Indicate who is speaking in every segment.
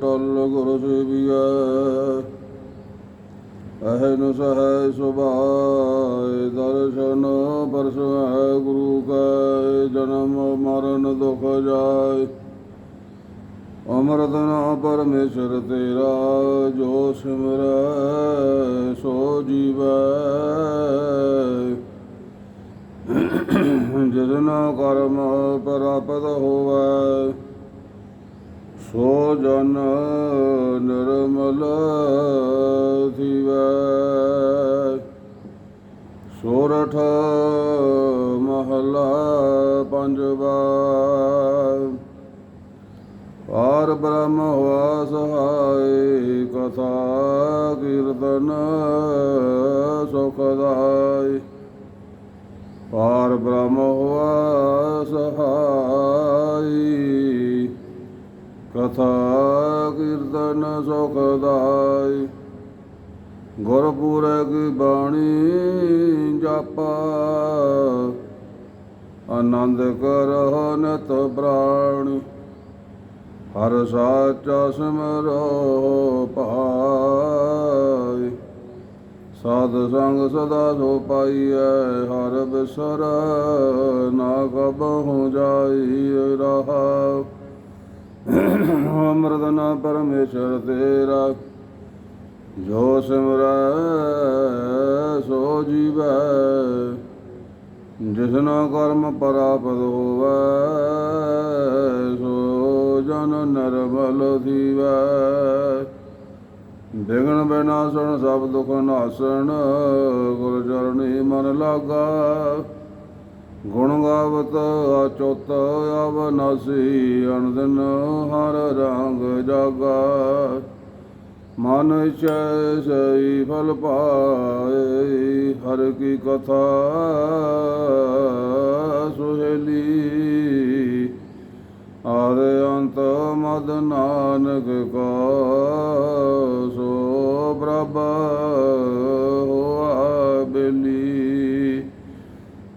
Speaker 1: ਟਲ ਗੁਰ ਸੇਵੀਐ, ਅਹਨ ਸਹਿ ਸੁਭਾਇ ਦਰਸ਼ਨ ਪਰਸੈ ਗੁਰੂ ਕੈ, ਜਨਮ ਮਰਨ ਦੁਖ ਜਾਇ ਅਮਰਤ ਨਾ ਪਰਮੇਸ਼ਰ ਤੇਰਾ, ਜੋ ਸਿਮਰੈ, ਸੋ ਜੀਵੈ। ਜਿਸਨਾ ਕਰਮ ਪ੍ਰਾਪਤ ਹੋਵੈ ਸੋ ਜਨ ਨਿਰਮਲ ਥੀਵੈ ਸੋਰਠ ਮਹਲਾ ਪੰਜਵਾ। ਪਾਰ ਬ੍ਰਹਮ ਹੋਆ ਸਹਾਇ ਕਥਾ ਕੀਰਤਨ ਸੁਖਦਾਇ ਪਾਰ ਬ੍ਰਹਮ ਹੋਆ ਕਥਾ ਕੀਰਤਨ ਸੁਖਦਾਈ ਗੁਰਪੂਰੈ ਬਾਣੀ ਜਾਪਾ। ਆਨੰਦ ਕਰਹੁ ਨਤ ਪ੍ਰਾਣੀ। ਹਰ ਸਾਚਾ ਸਿਮਰੋ ਭਾਈ ਸਾਧ ਸੰਗ ਸਦਾ ਸੋ ਪਾਈਐ, ਹਰ ਬਿਸਰ ਨਾ ਕਬਹੁ ਜਾਈ ਰਹਾ। ਅੰਮ੍ਰਿਤ ਨਾ ਪਰਮੇਸ਼ਰ ਤੇਰਾ, ਜੋ ਸਿਮਰੈ, ਸੋ ਜੀਵੈ। ਜਿਸਨਾ ਕਰਮ ਪ੍ਰਾਪਤ ਹੋਵੈ, ਸੋ ਜਨ ਨਰਮਲ ਥੀਵੈ ਬਿਗਨ ਬਿਨਾਸਣ ਸਭ ਦੁਖ ਨਾਸਣ ਗੁਰ ਚਰਣੀ ਮਨ ਲਾਗਾ। ਗੁਣ ਗਾਵਤ ਅਚੁੱਤ ਅਵਨਾਸੀ ਅਨੰਦਨ ਹਰ ਰੰਗ ਜਾਗਾ। ਮਨ ਇਛੈ ਸਈ ਫਲ ਪਾਏ, ਹਰ ਕੀ ਕਥਾ ਸੁਹੇਲੀ। ਆਦੇ ਅੰਤ ਮਦ ਨਾਨਕ ਕਾ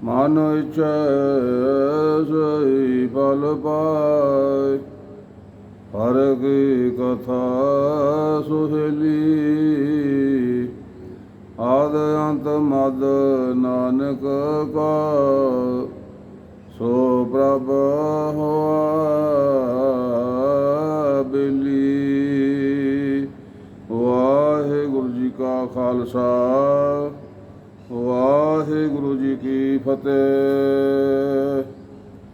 Speaker 1: ਮਨ ਇਛੈ ਸਈ ਫਲ ਪਾਏ। ਹਰ ਕੀ ਕਥਾ ਸੁਹੇਲੀ, ਆਦ ਅੰਤ ਮਦ ਨਾਨਕ ਕਾ ਸੋ ਪ੍ਰਭ ਹੋਆ ਬੇਲੀ। ਵਾਹਿਗੁਰੂ ਜੀ ਕਾ ਖਾਲਸਾ। ਵਾਹਿਗੁਰੂ ਜੀ ਕੀ ਫਤਿਹ।